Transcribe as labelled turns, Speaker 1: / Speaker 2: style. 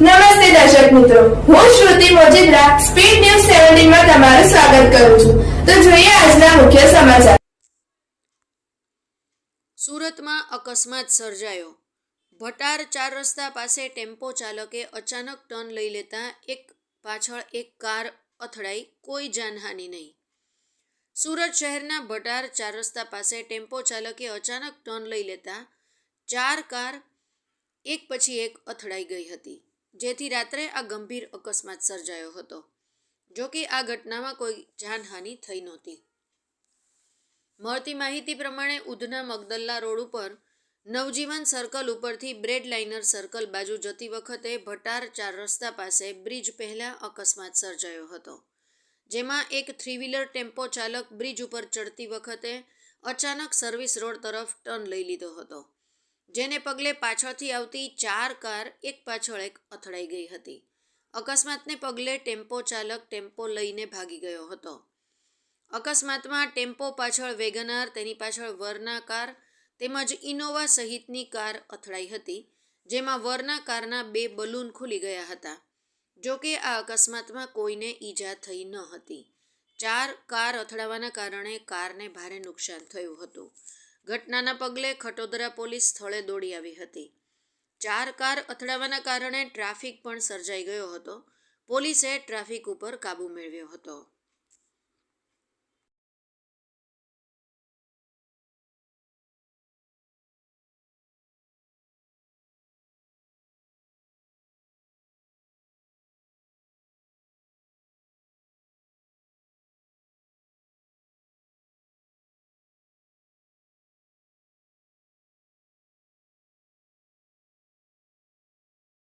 Speaker 1: નમસ્તે દર્શક મિત્રો. હું શ્રુતિ મોજીદ્રા સ્પીડ ન્યૂઝ સેવન્ટીનમાં તમારું સ્વાગત કરું છું. તો જોઈએ આજના મુખ્ય સમાચાર.
Speaker 2: સુરતમાં અકસ્માત સર્જાયો. ભટાર ચાર રસ્તા પાસે ટેમ્પો ચાલકે અચાનક ટર્ન લઈ લેતા એક પાછળ એક કાર અથડાઈ, કોઈ જાનહાનિ નહીં. સુરત શહેરના ભટાર ચાર રસ્તા પાસે ટેમ્પો ચાલકે અચાનક ટર્ન લઈ લેતા ચાર કાર એક પછી એક અથડાઈ ગઈ હતી. જેથી રાત્રે આ ગંભીર અકસ્માત સર્જાયો હતો, જો કે આ ઘટનામાં કોઈ જાનહાનિ થઈ નહોતી. મળતી માહિતી પ્રમાણે ઉધના મગદલ્લા રોડ ઉપર નવજીવન સર્કલ ઉપરથી બ્રેડ લાઇનર સર્કલ બાજુ જતી વખતે ભટાર ચાર રસ્તા પાસે બ્રિજ પહેલાં અકસ્માત સર્જાયો હતો, જેમાં એક થ્રી વ્હીલર ટેમ્પો ચાલક બ્રિજ ઉપર ચડતી વખતે અચાનક સર્વિસ રોડ તરફ ટર્ન લઈ લીધો હતો. જેને પગલે પાછળથી આવતી ચાર કાર એક પાછળ એક અથડાઈ ગઈ હતી. અકસ્માતને પગલે ટેમ્પો ચાલક ટેમ્પો લઈને ભાગી ગયો હતો. અકસ્માતમાં ટેમ્પો પાછળ વેગનાર, તેની પાછળ વરના કાર તેમજ ઇનોવા સહિતની કાર અથડાઈ હતી, જેમાં વરના કારના બે બલૂન ખુલી ગયા હતા. જો કે આ અકસ્માતમાં કોઈને ઈજા થઈ ન હતી. ચાર કાર અથડાવાના કારણે કારને ભારે નુકસાન થયું હતું. ઘટનાના પગલે ખટોદરા પોલીસ સ્થળે દોડી આવી હતી. ચાર કાર અથડાવાના કારણે ટ્રાફિક પણ સર્જાઈ ગયો હતો. પોલીસે ટ્રાફિક ઉપર કાબૂ મેળવ્યો હતો.